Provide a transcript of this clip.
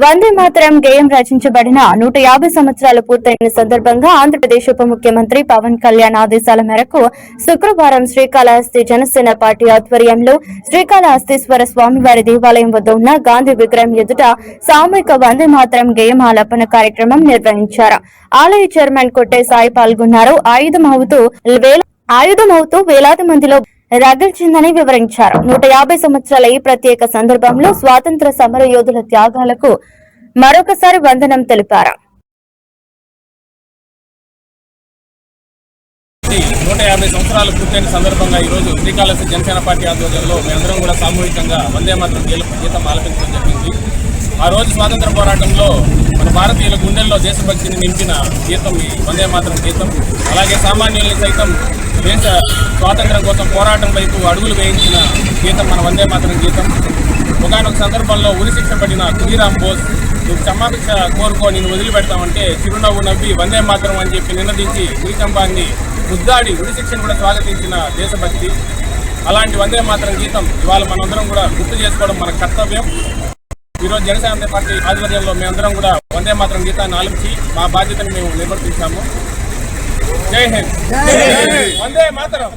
వందే మాతరం గేయం రచించబడిన నూట యాభై సంవత్సరాలు పూర్తయిన సందర్భంగా ఆంధ్రప్రదేశ్ ఉప ముఖ్యమంత్రి పవన్ కళ్యాణ్ ఆదేశాల మేరకు శుక్రవారం శ్రీకాళహస్తి జనసేన పార్టీ ఆధ్వర్యంలో శ్రీకాళహస్తీశ్వర స్వామివారి దేవాలయం వద్ద ఉన్న గాంధీ విగ్రహం ఎదుట సామూహిక వందే మాతరం గేయం ఆలాపన కార్యక్రమం నిర్వహించారు. ఆలయ చైర్మన్ కొట్టే సాయి పాల్గొన్నారు. ఆయుధమవుతూ వేల ఆయుధమవుతూ వేలాది మందిలో రగిల్చిందని వివరించారు. నూట యాభై సంవత్సరాల ఈ ప్రత్యేక సందర్భంలో స్వాతంత్ర సమర యోధుల త్యాగాలకు మరొకసారి వందనం తెలిపారు. నూట యాభై సంవత్సరాలు పూర్తయిన సందర్భంగా ఈరోజు శ్రీకాళహస్తి జనసేన పార్టీ ఆధ్వర్యంలో మేమందరం కూడా సామూహికంగా వందే మాత్రం గీతం ఆలపించడం జరిగింది. ఆ రోజు స్వాతంత్ర పోరాటంలో మన భారతీయ దేశభక్తిని నింపిన గీతం ఈ వందే మాత్రం గీతం. అలాగే సామాన్యుల్ని సైతం దేశ స్వాతంత్రం కోసం పోరాటం వైపు అడుగులు వేయించిన గీతం మన వందే మాత్రం గీతం. ఒకనొక సందర్భంలో ఉరిశిక్ష పడిన ఖుదీరామ్ బోస్ నువ్వు క్షమాభిక్ష కోరుకో నేను వదిలిపెడతామంటే చిరునవ్వు నవ్వి వందే మాత్రం అని చెప్పి నినదించి ఉరికంబాన్ని ముద్దాడి ఉరిశిక్షను కూడా స్వాగతించిన దేశభక్తి. అలాంటి వందే మాత్రం గీతం ఇవాళ మనందరం కూడా గుర్తు చేసుకోవడం మన కర్తవ్యం. ఈరోజు జనసేన పార్టీ ఆధ్వర్యంలో మేమందరం కూడా వందే మాత్రం గీతాన్ని ఆలోచించి మా బాధ్యతను మేము నిర్వర్తించాము. జై హింద్. వందే మాతరం.